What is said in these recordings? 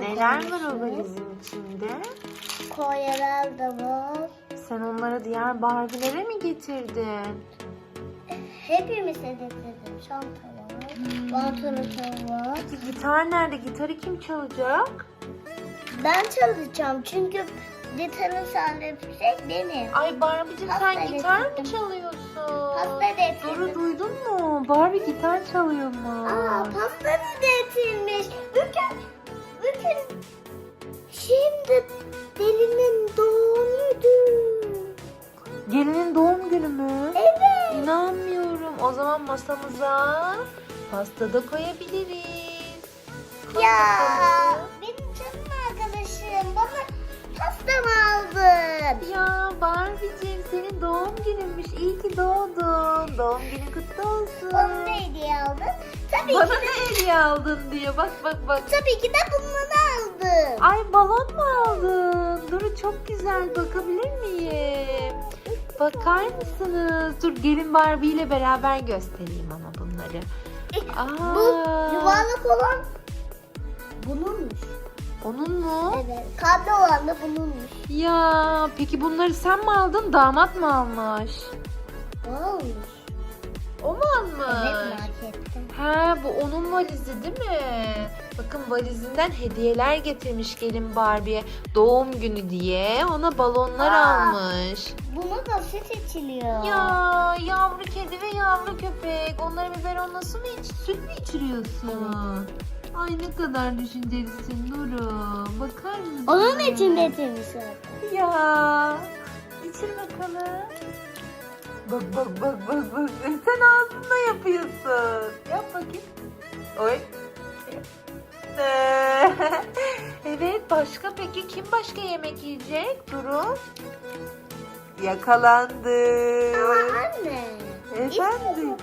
Neler var o valizin içinde? Kolyeler de var. Sen onları diğer Barbie'lere mi getirdin? Hepimize getirdim. Çanta var. Vantilatör var. Peki gitar nerede? Gitarı kim çalacak? Ben çalacağım çünkü gitarın sahibi benim. Ay Barbie'cim sen gitar mı çalıyorsun? Pasta getirdim. Duru duydun mu? Barbie gitar çalıyor mu? Aa pasta da getirmiş. Bugün, bugün şimdi Delinin doğum günü. Gelinin doğum günü mü? Evet. İnanmıyorum. O zaman masamıza pasta da koyabiliriz. Koy Ya bakalım. benim canım arkadaşım bana pasta mı aldın? Ya Barbie'cim senin doğum gününmüş. İyi ki doğdun. Doğum günün kutlu olsun. Bana ne hediye aldın? Tabii Bana ki de, ne hediye aldın diye. Bak bak bak. tabii ki de aldım. Ay balon mu aldın? Duru çok güzel. Bakabilir miyim? Bakar mısınız? Dur gelin Barbie ile beraber göstereyim ama bunları. Aa, Bu yuvarlak olan bununmuş. Onun mu? Evet. Kalpli olan da bununmuş. Ya peki bunları sen mi aldın? Damat mı almış? Olmuş. O mu almış? Evet markette. Ha bu onun valizi değil mi? Bakın valizinden hediyeler getirmiş gelin Barbie'ye. Doğum günü diye ona balonlar Aa. almış. Bunu da süt içiliyor. Ya yavru kedi ve yavru köpek. Onlara biberon nasıl mı iç? Süt mü içiriyorsun? Ay ne kadar düşüncelisin Nuru. Bakar mısın? Onun için getirmiş zaten. Ya. İçir bakalım. Bak bak bak bak bak. Sen ağzında yapıyorsun. Yap bakayım. Oy. evet başka peki kim başka yemek yiyecek? Duru. Yakalandı. Ama anne. Efendim?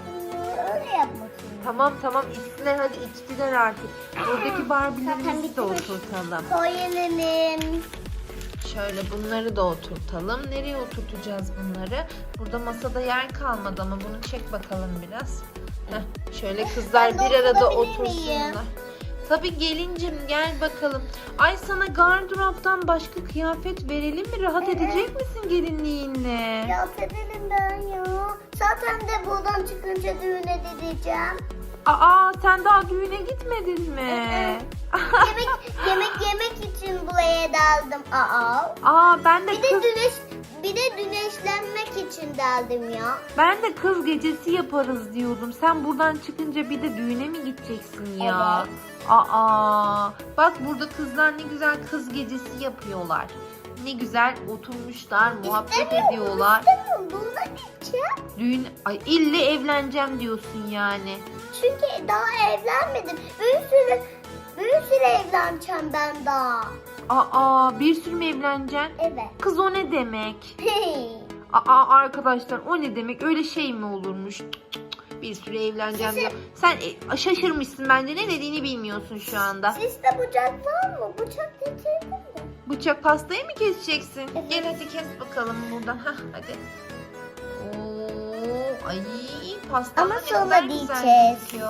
Öyle yapmak. Tamam tamam içtiler hadi içtiler artık. Buradaki Barbie'lerimizi de oturtalım. Koyelelim. Şöyle bunları da oturtalım. Nereye oturtacağız bunları? Burada masada yer kalmadı ama bunu çek bakalım biraz. Heh, şöyle kızlar bir arada otursunlar. Tabii gelincim gel bakalım. Ay sana gardıroptan başka kıyafet verelim mi? Rahat Evet. edecek misin gelinliğinle? Ya edelim ben ya. Zaten de buradan çıkınca düğüne gideceğim. Aa sen daha düğüne gitmedin mi? yemek yemek yemek için buraya daldım. Aa. Aa ben de Bir de kız güneş bir de güneşlenmek için daldım ya. ben de kız gecesi yaparız diyordum. Sen buradan çıkınca bir de düğüne mi gideceksin ya? Evet. Aa, bak burada kızlar ne güzel kız gecesi yapıyorlar. Ne güzel oturmuşlar, muhabbet İstemiyorum, ediyorlar. İstemiyorum. Gideceğim. Düğün, ay ille evleneceğim diyorsun yani. Çünkü daha evlenmedim. Bir sürü bir sürü evleneceğim ben daha. Aa, bir sürü mü evleneceksin? Evet. Kız o ne demek? Aa arkadaşlar o ne demek? Öyle şey mi olurmuş? Cık, cık. Bir sürü evleneceğim diyor. Sen e, şaşırmışsın bence ne dediğini bilmiyorsun şu anda. Sizde bıçak var mı? Bıçak getirdim mi? Bıçak pastayı mı keseceksin? Evet. Gel hadi kes bakalım buradan. Hah hadi. Oo, ay pasta Ama ne sonra kadar güzel diyeceğiz. gözüküyor.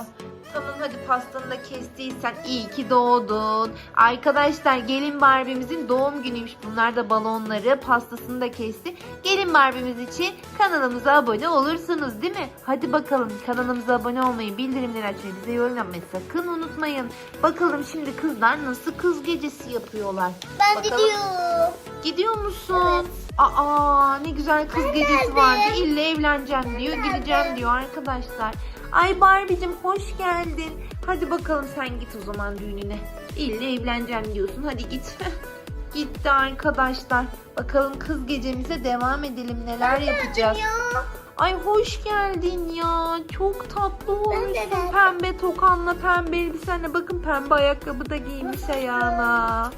Tamam hadi pastanı da kestiysen iyi ki doğdun. Arkadaşlar gelin Barbie'mizin doğum günüymüş. Bunlar da balonları pastasını da kesti. Gelin Barbie'miz için kanalımıza abone olursunuz değil mi? Hadi bakalım kanalımıza abone olmayı, bildirimleri açmayı, bize yorum yapmayı sakın unutmayın. Bakalım şimdi kızlar nasıl kız gecesi yapıyorlar. Ben Bakalım. gidiyorum. Gidiyor musun? Aa ne güzel kız gecesi vardı. İlle evleneceğim diyor, gideceğim diyor arkadaşlar. Ay Barbie'cim hoş geldin. Hadi bakalım sen git o zaman düğününe. İlle evleneceğim diyorsun. Hadi git. Gitti arkadaşlar. Bakalım kız gecemize devam edelim. Neler yapacağız? Ya. Ay hoş geldin ya. Çok tatlı olmuşsun. Pembe tokanla pembe elbisenle. Bakın pembe ayakkabı da giymiş ayağına.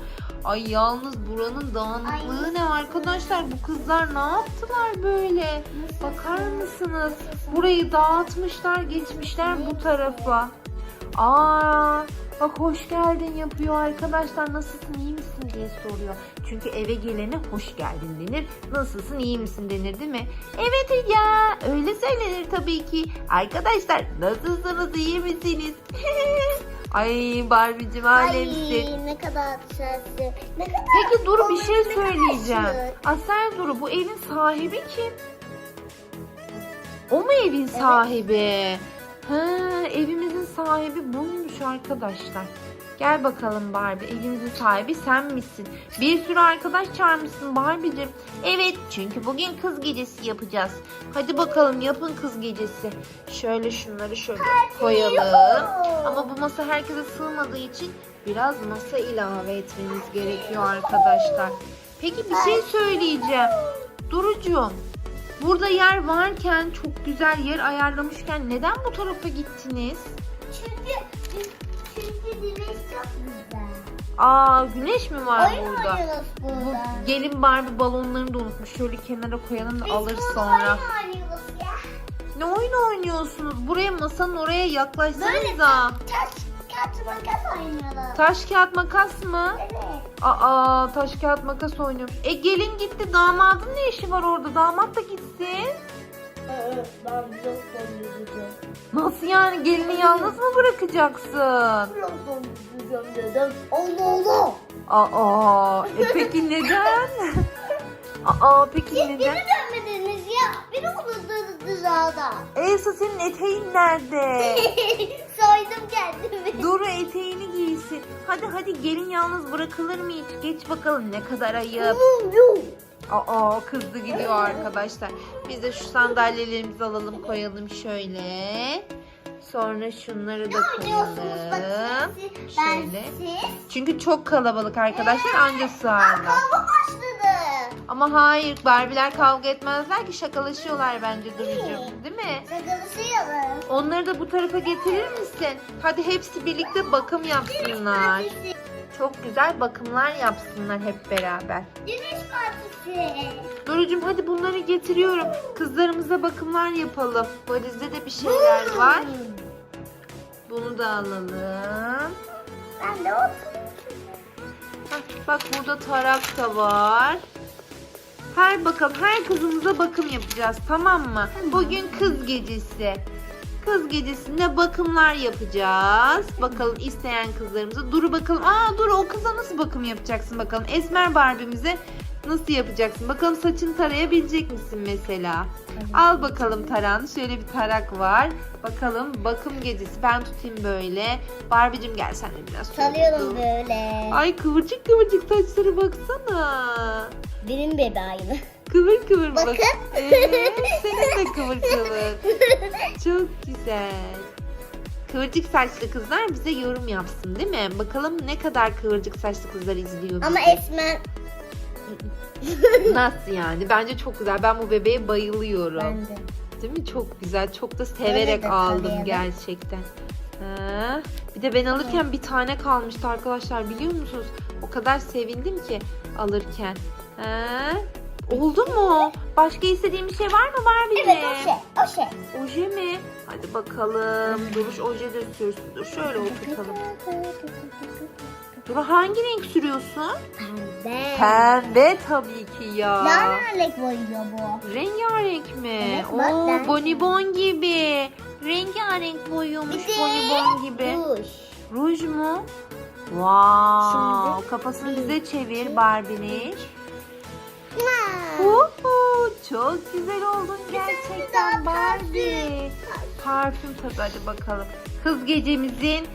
Ay yalnız buranın dağınıklığı Ay, ne arkadaşlar? Bu kızlar ne yaptılar böyle? Bakar mısınız? Burayı dağıtmışlar, geçmişler bu tarafa. Aa, bak hoş geldin yapıyor arkadaşlar. Nasılsın, iyi misin diye soruyor. Çünkü eve gelene hoş geldin denir. Nasılsın, iyi misin denir değil mi? Evet ya, öyle söylenir tabii ki. Arkadaşlar nasılsınız, iyi misiniz? Ay Barbie'cim alemsin. Ay ne kadar güzelsin. Ne kadar Peki Duru bir şey söyleyeceğim. Asel Duru bu evin sahibi kim? O mu evin sahibi? Ha, evimizin sahibi buymuş arkadaşlar. Gel bakalım Barbie. Evimizin sahibi sen misin? Bir sürü arkadaş çağırmışsın Barbie'cim. Evet çünkü bugün kız gecesi yapacağız. Hadi bakalım yapın kız gecesi. Şöyle şunları şöyle koyalım. Ama bu masa herkese sığmadığı için biraz masa ilave etmemiz gerekiyor arkadaşlar. Peki bir şey söyleyeceğim. Durucuğum. Burada yer varken çok güzel yer ayarlamışken neden bu tarafa gittiniz? Aa güneş mi var Oyun burada? oynuyoruz Bu burada. gelin Barbie balonlarını da unutmuş. Şöyle kenara koyalım da alır burada sonra. oyun oynuyoruz ya. Ne oyun oynuyorsunuz? Buraya masanın oraya Böyle yaklaşsanıza. taş kağıt makas oynuyoruz. Taş kağıt makas mı? Evet. Aa taş kağıt makas oynuyormuş. E gelin gitti damadın ne işi var orada? Damat da gitsin. Ben blok donduracağım. Nasıl yani gelini yalnız mı bırakacaksın? Blok donduracağım dedim. Allah Allah. Aa e peki neden? Aa peki Siz neden? beni dönmediniz ya. Beni unuttunuz dışarıda. Elsa senin eteğin nerede? Soydum kendimi. Duru eteğini giysin. Hadi hadi gelin yalnız bırakılır mı hiç? Geç bakalım ne kadar ayıp. Aa kızdı gidiyor arkadaşlar. Biz de şu sandalyelerimizi alalım koyalım şöyle. Sonra şunları da koyalım. Şöyle. Çünkü çok kalabalık arkadaşlar anca sığarlar. Ama hayır Barbiler kavga etmezler ki şakalaşıyorlar bence Duru'cum değil mi? Şakalaşıyoruz. Onları da bu tarafa getirir misin? Hadi hepsi birlikte bakım yapsınlar. Çok güzel bakımlar yapsınlar hep beraber. Güneş partisi. Duru'cum hadi bunları getiriyorum. Kızlarımıza bakımlar yapalım. Valizde de bir şeyler var. Bunu da alalım. Ben de oturayım. Hah, bak burada tarak da var. Her bakalım her kızımıza bakım yapacağız tamam mı? Bugün kız gecesi. Kız gecesinde bakımlar yapacağız. Bakalım isteyen kızlarımıza. Duru bakalım. Aa Duru o kıza nasıl bakım yapacaksın bakalım. Esmer Barbie'mize nasıl yapacaksın? Bakalım saçını tarayabilecek misin mesela? Al bakalım tarağını. Şöyle bir tarak var. Bakalım bakım gecesi. Ben tutayım böyle. Barbie'cim gel sen de biraz. dur. böyle. Ay kıvırcık kıvırcık saçları baksana. Benim bebeğim. Kıvır kıvır bak. Bakın. Evet, senin de kıvır kıvır. Çok güzel. Kıvırcık saçlı kızlar bize yorum yapsın değil mi? Bakalım ne kadar kıvırcık saçlı kızlar izliyor Ama bizi. Esmer. Nasıl yani? Bence çok güzel. Ben bu bebeğe bayılıyorum. Ben de. Değil mi? Çok güzel. Çok da severek de aldım tarayalım. gerçekten. Ha. Bir de ben alırken bir tane kalmıştı arkadaşlar biliyor musunuz? O kadar sevindim ki alırken. Ha. Oldu mu? Başka istediğin bir şey var mı Barbie'ciğim? Evet o şey. O şey. Oje mi? Hadi bakalım. Duruş oje de sürsün. Dur şöyle oturtalım. Duru hangi renk sürüyorsun? Pembe. Pembe tabii ki ya. Ne renk boyuyor bu? Rengarenk mi? Evet, bak Oo, ben- bonibon gibi. Rengarenk boyuyormuş Bir de bonibon gibi. Ruj. Ruj mu? Wow. Şimdi- Kafasını bize çevir Barbie'nin. Uhu, çok güzel oldun gerçekten Barbie. Parfüm tabii hadi bakalım. Kız gecemizin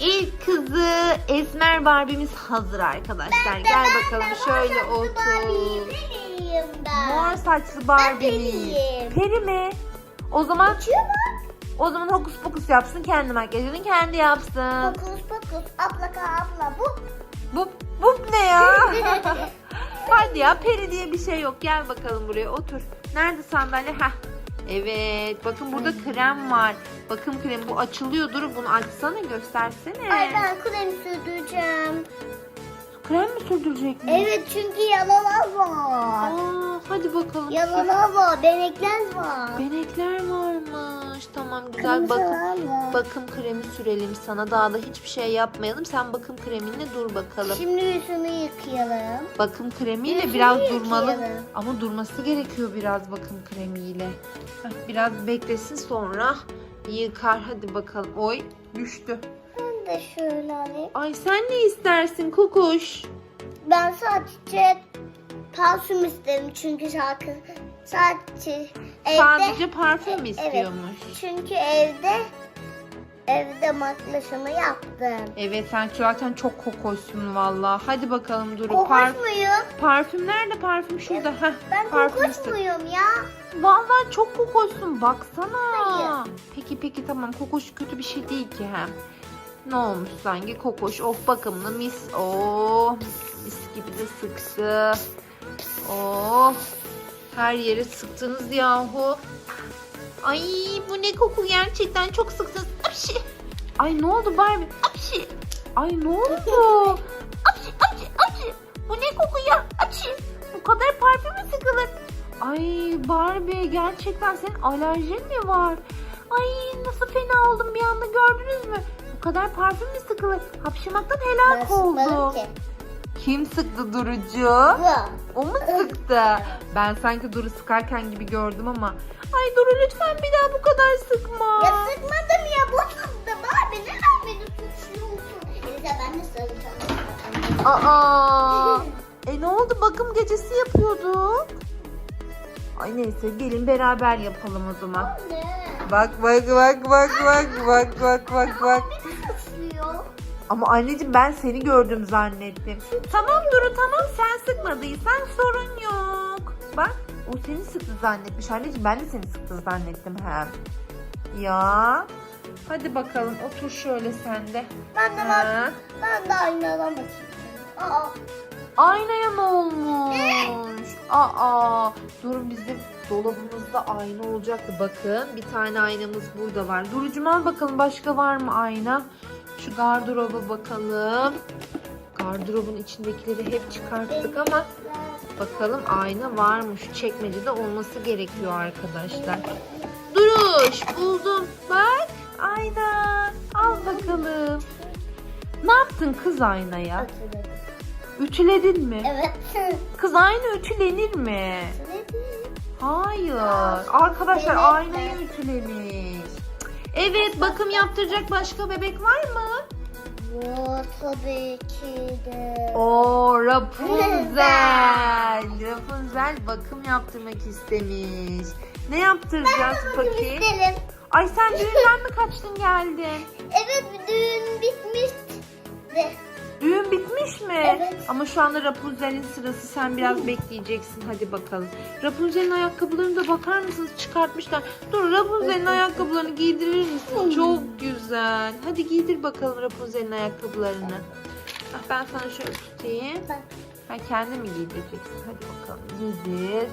ilk kızı Esmer Barbie'miz hazır arkadaşlar. Gel bakalım şöyle otur. Mor saçlı Barbie'miz. Peri mi? O zaman Uçuyor mu? o zaman hokus pokus yapsın kendi makyajını kendi yapsın. Fokus fokus. Abla ka abla bu. Bu bu ne ya? Hadi ya peri diye bir şey yok. Gel bakalım buraya otur. Nerede sandalye? Heh. Evet. Bakın burada krem var. Bakım kremi. Bu açılıyor. Dur bunu açsana göstersene. Ay ben krem sürdüreceğim. Krem mi sürdürecek mi? Evet çünkü yalalar var. Aa, hadi bakalım. Yalalar var. Benekler var. Benekler varmış. Tamam güzel bakım. Var. Bakım kremi sürelim sana. Daha da hiçbir şey yapmayalım. Sen bakım kreminle dur bakalım. Şimdi yüzünü yıkayalım. Bakım kremiyle Yüzünü biraz durmalı. yıkayalım. Ama durması gerekiyor biraz bakım kremiyle. Biraz beklesin sonra yıkar. Hadi bakalım. Oy düştü. De şöyle alayım. Ay sen ne istersin kokuş? Ben sadece parfüm isterim çünkü şarkı sadece evde Sadece parfüm mü Evet. istiyormuş? çünkü evde evde makyajımı yaptım. Evet sen zaten çok kokoşsun valla. Hadi bakalım Duru. Kokuş Par- muyum? parfüm nerede? Parfüm şurada. Heh, Ben parfüm muyum ya? Vallahi çok kokoşsun baksana. Hayır. Peki peki tamam kokoş kötü bir şey değil ki hem. Ne olmuş sanki kokoş of bakımlı mis. Oh mis gibi de sıktı. Oh her yere sıktınız yahu. Ay bu ne koku gerçekten çok sıktınız. Apşi. Ay ne oldu Barbie? Apşi. Ay ne oldu? Apşi apşi apşi. Bu ne koku ya? Apşi. Bu kadar parfüm mü sıkılır? Ay Barbie gerçekten senin alerjin mi var? Ay nasıl fena oldum bir anda gördünüz mü? Bu kadar parfüm mü sıkılır? Hapşırmaktan helak oldu. ki. Kim sıktı Durucu? Bu. O mu sıktı? Ben sanki Duru sıkarken gibi gördüm ama. Ay Duru lütfen bir daha bu kadar sıkma. Ya sıkmadım ya bu sıktı. Barbie neden beni suçluyorsun? Elisa ben de saracağım. Aa. E ne oldu? Bakım gecesi yapıyorduk. Ay neyse gelin beraber yapalım o zaman. Bak bak bak bak bak bak bak bak bak. Ama anneciğim ben seni gördüm zannettim. Tamam Duru tamam sen sıkmadıysan sorun yok. Bak o seni sıktı zannetmiş anneciğim ben de seni sıktı zannettim hem. Ya. Hadi bakalım otur şöyle sen de. Ben de Ha. bak. Ben de aynadan bakayım. Aa. Aynaya ne olmuş? Aa, durun bizim dolabımızda ayna olacaktı. Bakın bir tane aynamız burada var. Durucum al bakalım başka var mı ayna? Şu gardıroba bakalım. Gardırobun içindekileri hep çıkarttık ama bakalım ayna var mı? Şu çekmecede olması gerekiyor arkadaşlar. Duruş buldum. Bak ayna. Al bakalım. Ne yaptın kız aynaya? Hatırladım. Ütüledin mi? Evet. Kız aynı ütülenir mi? Hayır. Arkadaşlar Evet. aynayı ütülemiş. Evet bakım yaptıracak başka bebek var mı? Bu tabii ki de. Oo Rapunzel. Rapunzel bakım yaptırmak istemiş. Ne yaptıracağız Bakın peki? isterim. Ay sen düğünden mi kaçtın geldin? Evet düğün bitmişti. Düğün bitmiş mi? Evet. Ama şu anda Rapunzel'in sırası. Sen biraz bekleyeceksin. Hadi bakalım. Rapunzel'in ayakkabılarına da bakar mısınız? Çıkartmışlar. Dur Rapunzel'in ayakkabılarını giydirir misin? Çok güzel. Hadi giydir bakalım Rapunzel'in ayakkabılarını. Ah, ben sana şöyle tutayım. Bak. Ha kendi mi giydireceksin? Hadi bakalım. Giydir.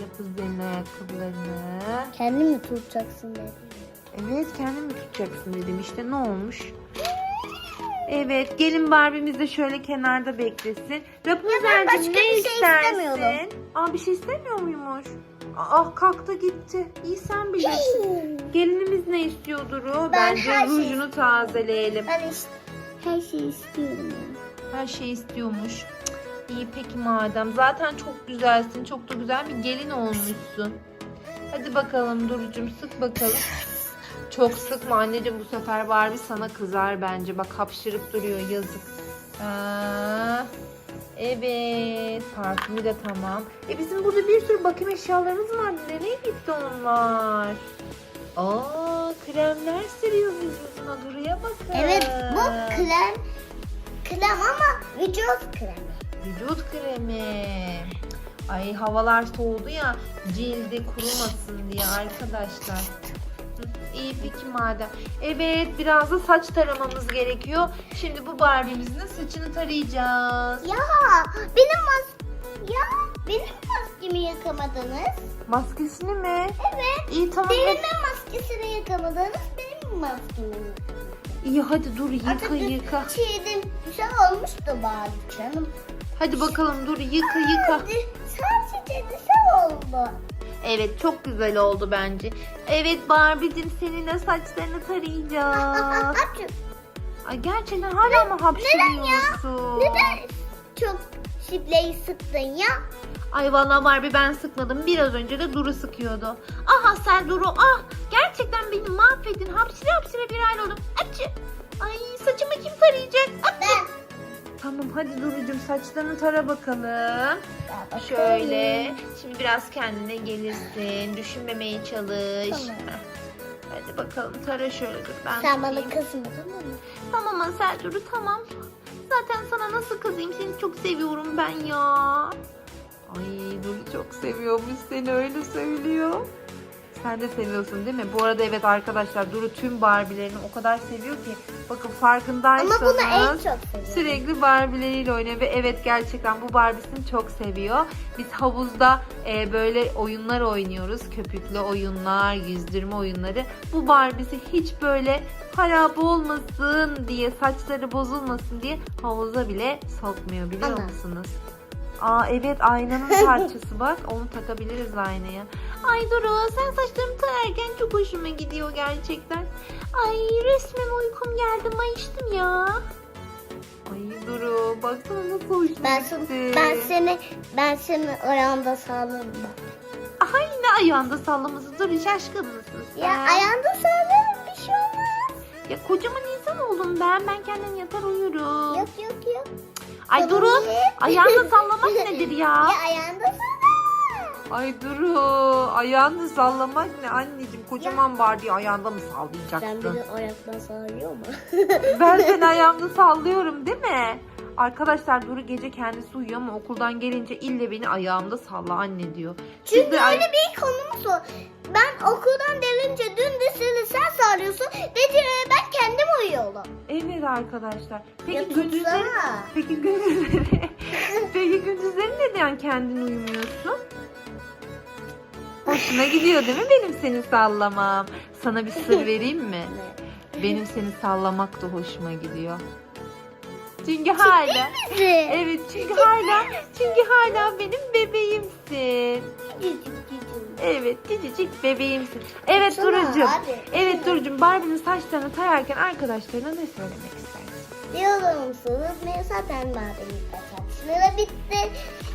Rapunzel'in ayakkabılarını. Kendi mi tutacaksın dedi. Evet kendin mi tutacaksın dedim. İşte ne olmuş? Evet gelin Barbie'miz de şöyle kenarda beklesin. Rapunzel'cim bir ne şey istersin? istemiyorum. Aa bir şey istemiyor muymuş? Aa kalktı gitti. İyi sen bilirsin. Gelinimiz ne istiyordur o? Ben Bence her şeyi rujunu tazeleyelim. Ben işte her şeyi istiyorum ya. Her şey istiyormuş. Cık, İyi peki madem. Zaten çok güzelsin. Çok da güzel bir gelin olmuşsun. Hadi bakalım Duru'cum sık bakalım. Çok sıkma anneciğim bu sefer Barbie sana kızar bence. Bak hapşırıp duruyor yazık. Aa, evet parfümü de tamam. E bizim burada bir sürü bakım eşyalarımız var. Nereye gitti onlar? Aa kremler sürüyor vücuduna Duru'ya bakın. Evet bu krem krem ama vücut kremi. Vücut kremi. Ay havalar soğudu ya cildi kurumasın diye arkadaşlar. İyi peki madem. Evet biraz da saç taramamız gerekiyor. Şimdi bu Barbie'mizin saçını tarayacağız. Ya benim mas ya benim maskemi yakamadınız. Maskesini mi? Evet. İyi tamam. Birinin maskesini yakamadınız benim maskemi. İyi hadi dur yıka Artık yıka. Çiğdim. Güzel olmuştu bari canım. Hadi bakalım dur yıka yıka. Sadece güzel oldu. Evet çok güzel oldu bence. Evet Barbie'cim seninle saçlarını tarayacağız. Açım. Ay gerçekten hala mı hapşırıyorsun? Neden çok şifreyi sıktın ya? Ay vallahi Barbie ben sıkmadım. Biraz önce de Duru sıkıyordu. Aha sen Duru ah. Gerçekten beni mahvettin. Hapşire hapşire bir hal oldum. Açı. Ay saçımı kim tarayacak? Ben. Tamam hadi Duru'cum saçlarını tara bakalım. Şöyle. Şimdi biraz kendine gelirsin. Düşünmemeye çalış. Tamam. Hadi bakalım tara şöyle dur ben Sen bana tutayım. kızma tamam mı? Tamam Ansel Duru tamam. Zaten sana nasıl kızayım seni çok seviyorum ben ya. Ay Duru çok seviyormuş seni öyle söylüyor. Sen de seviyorsun değil mi? Bu arada evet arkadaşlar Duru tüm Barbie'lerini o kadar seviyor ki. Bakın farkındaysanız. Ama bunu en çok seviyorum. Sürekli Barbie'leriyle oynuyor ve evet gerçekten bu Barbie'sini çok seviyor. Biz havuzda e, böyle oyunlar oynuyoruz. Köpüklü oyunlar, yüzdürme oyunları. Bu Barbie'si hiç böyle harap olmasın diye, saçları bozulmasın diye havuza bile sokmuyor biliyor Ana. musunuz? Aa evet aynanın parçası bak onu takabiliriz aynaya. Ay Duru sen saçlarımı tararken çok hoşuma gidiyor gerçekten. Ay resmen uykum geldi mayıştım ya. Ay Duru baksana nasıl hoşuma Ben, gitti. ben seni ben seni ayağımda sağlarım bak. Ay ne ayağında sallaması Duru şaşkın mısın sen? Ya ayağımda sağlarım bir şey olmaz. Ya kocaman insan oldum ben ben kendim yatar uyurum. Yok yok yok. Ay Duru ye. ayağında sallamak nedir ya? Ya ayağımda sağlarım. Ay Duru ayağını sallamak ne anneciğim kocaman var diye ayağında mı sallayacaksın? beni ayaktan sağlıyor mu? Ben seni ayağımda sallıyorum değil mi? Arkadaşlar Duru gece kendisi uyuyor ama okuldan gelince ille beni ayağımda salla anne diyor. Siz Çünkü de ay- öyle bir konumuz o. Ben okuldan gelince dün de seni sen sağlıyorsun. Gece ben kendim uyuyorum. Evet arkadaşlar. Peki Ya gündüzleri tutsana. Peki gündüzleri Peki gündüzleri neden kendin uyumuyorsun? Hoşuna gidiyor değil mi benim seni sallamam? Sana bir sır vereyim mi? Benim seni sallamak da hoşuma gidiyor. Çünkü hala Ne? Evet çünkü hala çünkü hala benim bebeğimsin. Evet cicicik bebeğimsin. Evet Duru'cum. hadi. Evet Duru'cum Barbie'nin saçlarını tararken arkadaşlarına ne söylemek istersin? Bir yalanım unutmayın zaten madem saçları bitti.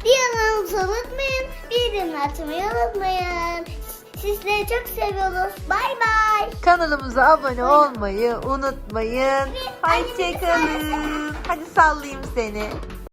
Bir yalanım unutmayın. Bildirim açmayı unutmayın. Sizleri çok seviyoruz. Bay bay. Kanalımıza abone olmayı unutmayın. Hoşçakalın. Hadi sallayayım seni.